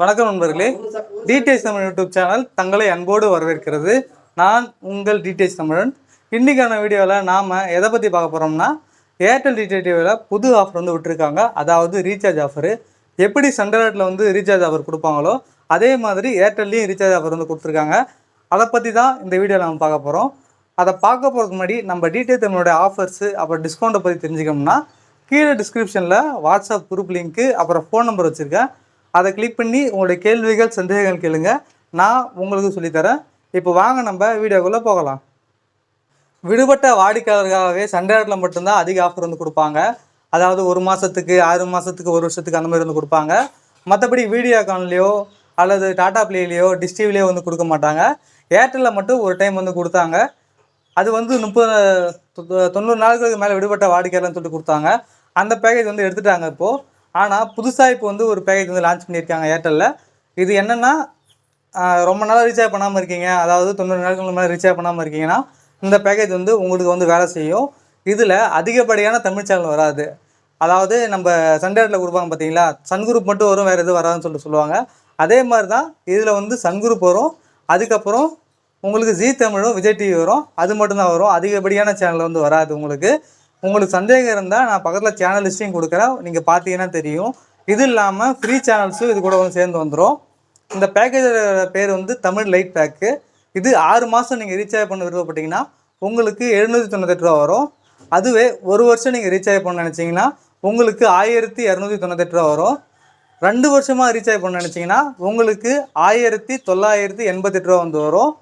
வணக்கம் நண்பர்களே. DTH Tamil YouTube channel தங்களை அன்போடு வரவேற்கிறது. நான் உங்கள் டிடிஎச் தமிழன். இன்றைக்கான வீடியோவில் நாம் எதை பற்றி பார்க்க போகிறோம்னா ஏர்டெல் டிடிடிவியில் புது ஆஃபர் வந்து விட்டுருக்காங்க. அதாவது ரீசார்ஜ் ஆஃபரு எப்படி சென்ட்ரல் வந்து ரீசார்ஜ் ஆஃபர் கொடுப்பாங்களோ அதே மாதிரி ஏர்டெல்லையும் ரீசார்ஜ் ஆஃபர் வந்து கொடுத்துருக்காங்க. அதை பற்றி தான் இந்த வீடியோவில் நம்ம பார்க்க போகிறோம் அதை பார்க்க போகிறதுக்கு முன்னாடி நம்ம டிடிஎச் தமிழோட ஆஃபர்ஸு அப்புறம் டிஸ்கவுண்ட்டை பற்றி தெரிஞ்சுக்கணும்னா கீழே டிஸ்கிரிப்ஷனில் வாட்ஸ்அப் குரூப் லிங்க்கு அப்புறம் ஃபோன் நம்பர் வச்சுருக்கேன். அதை கிளிக் பண்ணி உங்களுடைய கேள்விகள் சந்தேகங்கள் கேளுங்க. நான் உங்களுக்கு சொல்லித்தரேன். இப்போ வாங்க நம்ம வீடியோக்குள்ளே போகலாம். விடுபட்ட வாடிக்கையாளர்களுக்காகவே சண்டேட்டில் மட்டும்தான் அதிக ஆஃபர் வந்து கொடுப்பாங்க. அதாவது ஒரு மாதத்துக்கு ஆறு மாதத்துக்கு ஒரு வருஷத்துக்கு அந்த மாதிரி வந்து கொடுப்பாங்க. மற்றபடி வீடியோகான்லேயோ அல்லது டாடா பிளேலேயோ டிஸ்டிவிலேயோ வந்து கொடுக்க மாட்டாங்க. ஏர்டெல்லில் மட்டும் ஒரு டைம் வந்து கொடுத்தாங்க. அது வந்து முப்பது தொ- தொண்ணூறு நாட்களுக்கு மேலே விடுபட்ட வாடிக்கையாளர்னு சொல்லிட்டு கொடுத்தாங்க. அந்த பேக்கேஜ் வந்து எடுத்துட்டாங்க இப்போது ஆனால் புதுசாக இப்போ வந்து ஒரு பேக்கேஜ் வந்து லான்ச் பண்ணியிருக்காங்க ஏர்டெல்லில் இது என்னென்னா ரொம்ப நாளாக ரீசார்ஜ் பண்ணாமல் இருக்கீங்க. அதாவது தொண்ணூறு நாட்களுக்கு மேலே ரீசார்ஜ் பண்ணாமல் இருக்கீங்கன்னா இந்த பேக்கேஜ் வந்து உங்களுக்கு வந்து வேலை செய்யும். இதில் அதிகப்படியான தமிழ் சேனல் வராது. அதாவது நம்ம சண்டேட்டில் கொடுப்பாங்க பார்த்தீங்களா சன் குரூப் மட்டும் வரும் வேறு எதுவும் வராதுன்னு சொல்லிட்டு சொல்லுவாங்க. அதே மாதிரி தான் இதில் வந்து சன் குரூப் வரும். அதுக்கப்புறம் உங்களுக்கு ஜீ தமிழும் விஜய் டிவி வரும். அது மட்டும்தான் வரும். அதிகப்படியான சேனல் வந்து வராது உங்களுக்கு. உங்களுக்கு சந்தேகம் இருந்தால் நான் பக்கத்தில் சேனல் லிஸ்ட்டையும் கொடுக்குறேன். நீங்கள் பார்த்தீங்கன்னா தெரியும். இது இல்லாமல் ஃப்ரீ சேனல்ஸும் இது கூட வந்து சேர்ந்து வந்துடும் இந்த பேக்கேஜோட பேர் வந்து தமிழ் லைட் பேக்கு இது ஆறு மாதம் நீங்கள் ரீசார்ஜ் பண்ண விருப்பப்பட்டீங்கன்னா உங்களுக்கு எழுநூற்றி தொண்ணூத்தெட்டு ரூபா வரும். அதுவே ஒரு வருஷம் நீங்கள் ரீசார்ஜ் பண்ண நினச்சிங்கன்னா உங்களுக்கு ஆயிரத்தி இரநூத்தி தொண்ணூத்தெட்டு ரூபா வரும். ரெண்டு வருஷமாக ரீசார்ஜ் பண்ண நினச்சிங்கன்னா உங்களுக்கு ஆயிரத்தி தொள்ளாயிரத்தி எண்பத்தெட்டு ரூபா வந்து வரும்.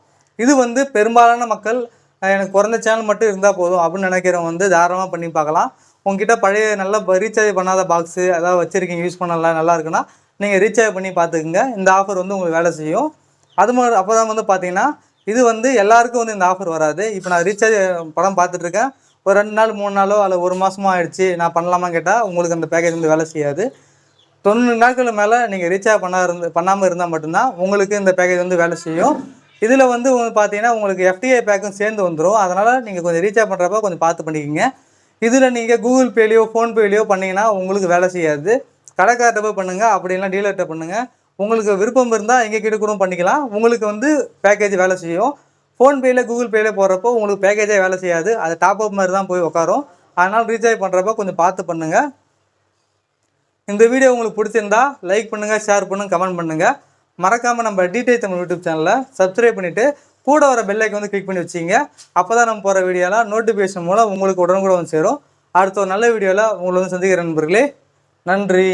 இது வந்து பெரும்பாலான மக்கள் எனக்கு குறைந்த சேனல் மட்டும் இருந்தால் போதும் அப்படின்னு நினைக்கிறவங்க வந்து தாராளமாக பண்ணி பார்க்கலாம். உங்ககிட்ட பழைய நல்ல ரீசார்ஜ் பண்ணாத பாக்ஸு அதாவது வச்சுருக்கீங்க யூஸ் பண்ணலாம் நல்லா இருக்குன்னா நீங்கள் ரீசார்ஜ் பண்ணி பார்த்துக்குங்க. இந்த ஆஃபர் வந்து உங்களுக்கு வேலை செய்யும். அது மாதிரி அப்போ தான் வந்து பார்த்தீங்கன்னா இது வந்து எல்லாருக்கும் வந்து இந்த ஆஃபர் வராது. இப்போ நான் ரீசார்ஜ் படம் பார்த்துட்ருக்கேன் ஒரு ரெண்டு நாள் மூணு நாளோ அல்ல ஒரு மாதமோ ஆயிடுச்சு நான் பண்ணலாமா கேட்டால் உங்களுக்கு அந்த பேக்கேஜ் வந்து வேலை செய்யாது. தொண்ணூறு நாட்கள் மேலே நீங்கள் ரீசார்ஜ் பண்ணா இருந்து பண்ணாமல் இருந்தால் மட்டும்தான் உங்களுக்கு இந்த பேக்கேஜ் வந்து வேலை செய்யும். இதில் வந்து உங்களுக்கு பார்த்தீங்கன்னா உங்களுக்கு எஃப்டிஐ பேக்கும் சேர்ந்து வந்துடும் அதனால் நீங்கள் கொஞ்சம் ரீசார்ஜ் பண்ணுறப்ப கொஞ்சம் பார்த்து பண்ணிக்கிங்க. இதில் நீங்கள் கூகுள் பேலையோ ஃபோன்பேலையோ பண்ணிங்கன்னா உங்களுக்கு வேலை செய்யாது. கடைக்கார்ட்ட போய் பண்ணுங்கள் அப்படிலாம் டீலர்கிட்ட பண்ணுங்கள் உங்களுக்கு விருப்பம் இருந்தால் எங்கள் கிட்ட கூட பண்ணிக்கலாம். உங்களுக்கு வந்து பேக்கேஜ் வேலை செய்யும். ஃபோன்பேயில் கூகுள் பேயில் போடுறப்போ உங்களுக்கு பேக்கேஜே வேலை செய்யாது. அது டாப் அப் மாதிரி தான் போய் உட்காரும் அதனால் ரீசார்ஜ் பண்ணுறப்ப கொஞ்சம் பார்த்து பண்ணுங்கள் இந்த வீடியோ உங்களுக்கு பிடிச்சிருந்தா லைக் பண்ணுங்கள் ஷேர் பண்ணுங்கள் கமெண்ட் பண்ணுங்கள் மறக்காமல் நம்ம டிடிஐ தமிழ் யூடியூப் சேனலை சப்ஸ்கிரைப் பண்ணிவிட்டு கூட வர பெல்லைக்கு வந்து கிளிக் பண்ணி வச்சிங்க. அப்போ தான் நம்ம போகிற வீடியோலாம் நோட்டிஃபிகேஷன் மூலம் உங்களுக்கு உடனுக்குடன் வந்து சேரும். அடுத்த ஒரு நல்ல வீடியோவில் உங்களை வந்து சந்திக்கிறேன் நண்பர்களே. நன்றி.